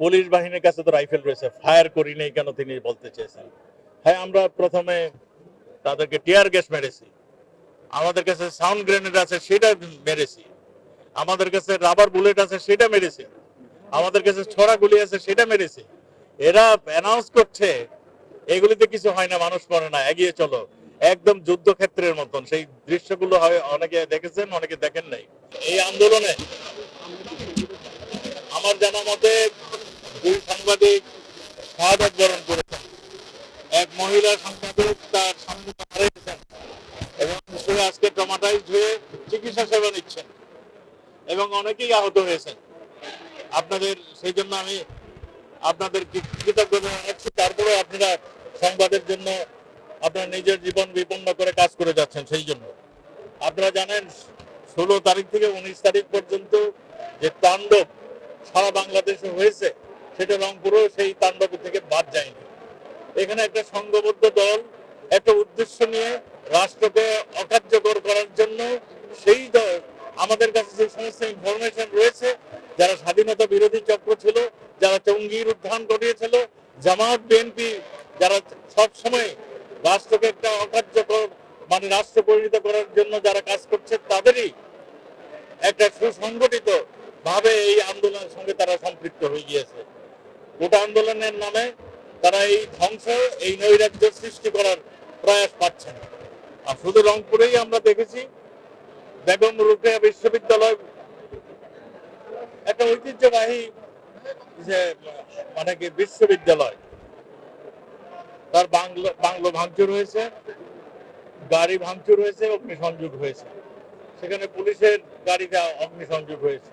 Police বাহিনীর কাছে তো রাইফেল রয়েছে। ফায়ার করি নেই কেন তিনি বলতে চেয়েছেন? হ্যাঁ আমরা প্রথমে তাদেরকে টিয়ার গ্যাস মেরেছি। আমাদের কাছে সাউন্ড গ্রেনেড আছে, সেটা মেরেছি। আমাদের কাছে রাবার বুলেট আছে, সেটা মেরেছি। আমাদের কাছে ছড়া গুলি আছে, সেটা মেরেছি। এরা অ্যানাউন্স করছে, এগুলিতে কিছু হয় না, মানুষ মরে না, এগিয়ে চলো। একদম যুদ্ধক্ষেত্রের মতন। সেই দৃশ্যগুলো হয়, অনেকে দেখেছেন, অনেকে দেখেন নাই। এই আন্দোলনে আমার জানা মতে দুই সাংবাদিক শাহাদত বরণ করেছেন। এক মহিলা সাংবাদিক তার স্বামী হারিয়েছেন এবং সে আজকে ট্রমাটাইজ হয়ে চিকিৎসা সেবা নিচ্ছেন এবং অনেকেই আহত হয়েছেন। আপনাদের, সেই জন্য আমি আপনাদের কৃতজ্ঞতা জানাচ্ছি। তারপরে আপনারা সংবাদের জন্য আপনারা নিজের জীবন বিপন্ন করে কাজ করে যাচ্ছেন সেই জন্য। আপনারা জানেন, ষোলো তারিখ থেকে উনিশ তারিখ পর্যন্ত যে তাণ্ডব সারা বাংলাদেশে হয়েছে সেটা রংপুরও সেই তাণ্ডব থেকে বাদ যায়নি। এখানে একটা সংঘবদ্ধ দল, একটা উদ্দেশ্য নিয়ে রাষ্ট্রকে অকার্যকর করার জন্য সেই দল, আমাদের কাছে যে সমস্ত ইনফরমেশন রয়েছে, যারা স্বাধীনতা বিরোধী চক্র ছিল, যারা টঙ্গীর উত্থান ঘটিয়েছিল, জামাত, বিএনপি, যারা সব সময় রাষ্ট্রকে একটা অকার্যকর মানে রাষ্ট্র পরিণত করার জন্য যারা কাজ করছে, তাদেরই একটা সুসংগঠিত ভাবে এই আন্দোলনের সঙ্গে তারা সম্পৃক্ত হয়ে গিয়েছে গোটা আন্দোলনের নামে তারা এই ধ্বংস, এই নৈরাজ্য সৃষ্টি করার প্রয়াস পাচ্ছেন আর শুধু রংপুরেই আমরা দেখেছি, বেগম রুকেয়া বিশ্ববিদ্যালয় একটা ঐতিহ্যবাহী যে মানে কি, বিশ্ববিদ্যালয়। তার বাংলো বাংলো ভাঙচুর হয়েছে, গাড়ি ভাঙচুর হয়েছে, অগ্নিসংযোগ হয়েছে। সেখানে পুলিশের গাড়িতে অগ্নিসংযোগ হয়েছে।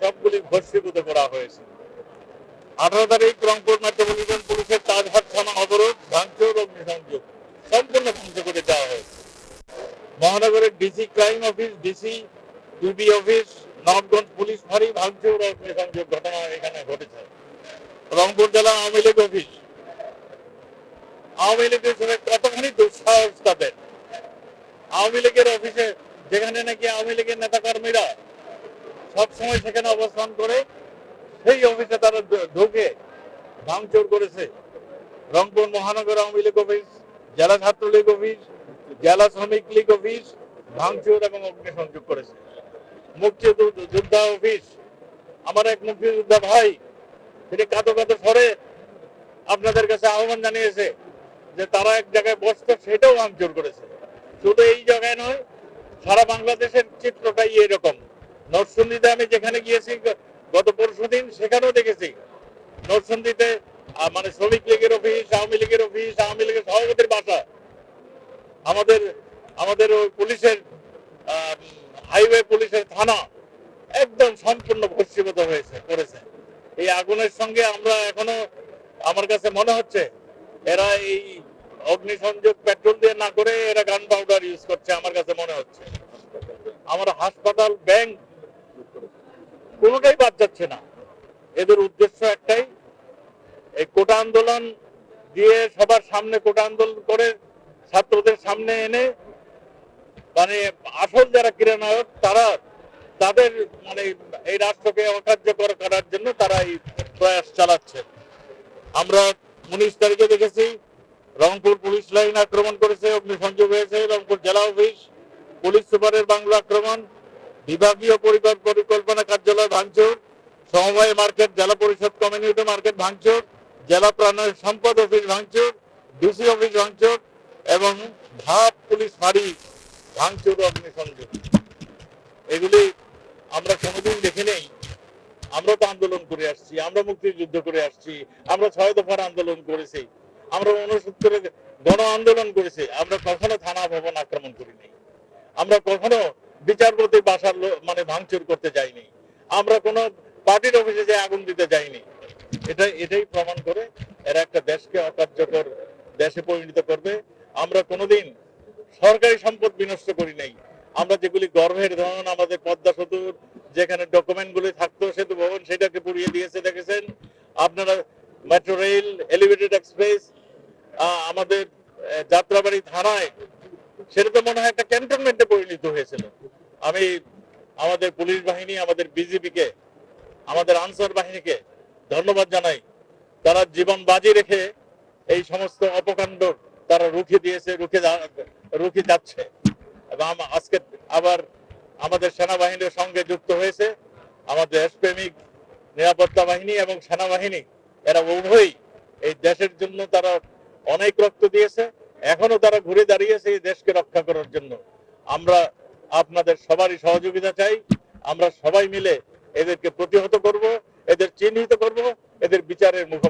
সবগুলি ভস্মীভূত করা হয়েছে। আঠারো তারিখ রংপুর মেট্রোপলিটন পুলিশের তাজহাট থানা অবরোধ, ভাঙচুর অগ্নিসংযোগ সম্পূর্ণ ধ্বংস করে দেওয়া হয়েছে। মহানগরের DC crime office DC DB office police ফাঁড়ি ভাঙচুর অগ্নিসংযোগ ঘটনা এখানে ঘটেছে। রংপুর জেলা আওয়ামী লীগ অফিস। আওয়ামী লীগের সঙ্গে কতখানি দুঃসাহস তাদের? আওয়ামী লীগের অফিসে যেখানে নাকি আওয়ামী লীগের নেতা কর্মীরা সবসময় সেখানে অবস্থান করে সেই অফিসে তারা ঢুকে, ভাঙচুর করেছে। রংপুর মহানগর আওয়ামী লীগ অফিস, জেলা ছাত্রলীগ অফিস, জেলা শ্রমিক লীগ অফিস ভাঙচুর এবং অগ্নিসংযোগ করেছে। মুক্তিযোদ্ধা অফিস। আমার এক মুক্তিযোদ্ধা ভাই, তিনি কাতো কাতো স্বরে আপনাদের কাছে আহ্বান জানিয়েছে যে তারা এক জায়গায় বসতো, সেটাও ভাঙচুর করেছে। শুধু এই জায়গায় নয়, সারা বাংলাদেশের চিত্রটাই এরকম। নরসিংদীতে আমি যেখানে গিয়েছি গত পরশু দিন সেখানেও দেখেছি। নরসিংদীতে আহ, মানে শ্রমিক লীগের অফিস আওয়ামী লীগের অফিস আওয়ামী লীগের সভাপতির বাসা। আমাদের আমাদের ওই পুলিশের হাইওয়ে পুলিশের থানা একদম সম্পূর্ণ ভস্মীভূত হয়েছে করেছে। এই আগুনের সঙ্গে আমরা এখনও আমার কাছে মনে হচ্ছে এরা এই অগ্নিসংযোগ পেট্রোল দিয়ে না করে এরা গান পাউডার ইউজ করছে আমার কাছে মনে হচ্ছে। আমার হাসপাতাল ব্যাংক কোনোটাই বাদ যাচ্ছে না। এদের উদ্দেশ্য একটাই, এই কোটা আন্দোলন দিয়ে সবার সামনে কোটা আন্দোলন করে, ছাত্রদের সামনে এনে মানে আসল যারা ক্রীড়ানায়ক, তারা তাদের মানে এই রাষ্ট্রকে অকার্যকর করার জন্য তারা এই প্রয়াস চালাচ্ছে। আমরা উনিশ তারিখে দেখেছি, রংপুর পুলিশ লাইন আক্রমণ করেছে, অগ্নিসংযোগ হয়েছে, রংপুর জেলা অফিস, পুলিশ সুপারের বাংলা আক্রমণ বিভাগীয় পরিবার পরিকল্পনা কার্যালয় ভাঙচুর, সমবায় মার্কেট, জেলা পরিষদ কমিউনিটি মার্কেট ভাঙচুর, জেলা প্রাণের সম্পদ অফিস ভাঙচুর, ডিসি অফিস ভাঙচুর এবং ধাপ পুলিশ ফাঁড়ি ভাঙচুর অগ্নিসংযোগ। এগুলি আমরা কোনোদিন দেখে নেই। আমরা তো আন্দোলন করে আসছি, আমরা মুক্তিযুদ্ধ করে আসছি, আমরা ছয় দফার আন্দোলন করেছি, আমরা উনসত্তরে গণ আন্দোলন করেছি, আমরা কখনো থানা ভবন আক্রমণ করিনি। আমরা কখনো বিচারপতি বাসার মানে ভাঙচুর করতে যাইনি আমরা কোনো পার্টির অফিসে যে আগুন দিতে যাইনি। এটা এটাই প্রমাণ করে এরা একটা দেশকে অকার্যকর দেশে পরিণত করবে। আমরা কোনোদিন সরকারি সম্পদ বিনষ্ট করি নাই। আমরা যেগুলি গর্ভের ধন আমাদের পদ্মা সেতুর যেখানে ডকুমেন্ট গুলি থাকতো, সেতু ভবন, সেটাকে পুড়িয়ে দিয়েছে, দেখেছেন? আপনারা মেট্রো রেল, এলিভেটেড এক্সপ্রেস আমাদের যাত্রাবাড়ি থানায় সেটা তো মনে হয় একটা ক্যান্টনমেন্টে পরিণত হয়েছিল। আমি আমাদের পুলিশ বাহিনী, আমাদের বিজিবিকে, আমাদের আনসার বাহিনীকে ধন্যবাদ জানাই। তারা জীবন বাজি রেখে এই সমস্ত অপকাণ্ড তারা রুখে দিয়েছে, রুখে রুখে যাচ্ছে। এবং আজকে আবার আমাদের সেনাবাহিনীর সঙ্গে যুক্ত হয়েছে আমাদের দেশপ্রেমিক নিরাপত্তা বাহিনী এবং সেনাবাহিনী। এরা উভয়ই এই দেশের জন্য তারা অনেক রক্ত দিয়েছে। এখনও তারা ঘুরে দাঁড়িয়েছে এই দেশকে রক্ষা করার জন্য। আমরা আপনাদের সবারই সহযোগিতা চাই। আমরা সবাই মিলে এদেরকে প্রতিহত করব, এদের চিহ্নিত করব, এদের বিচারের মুখ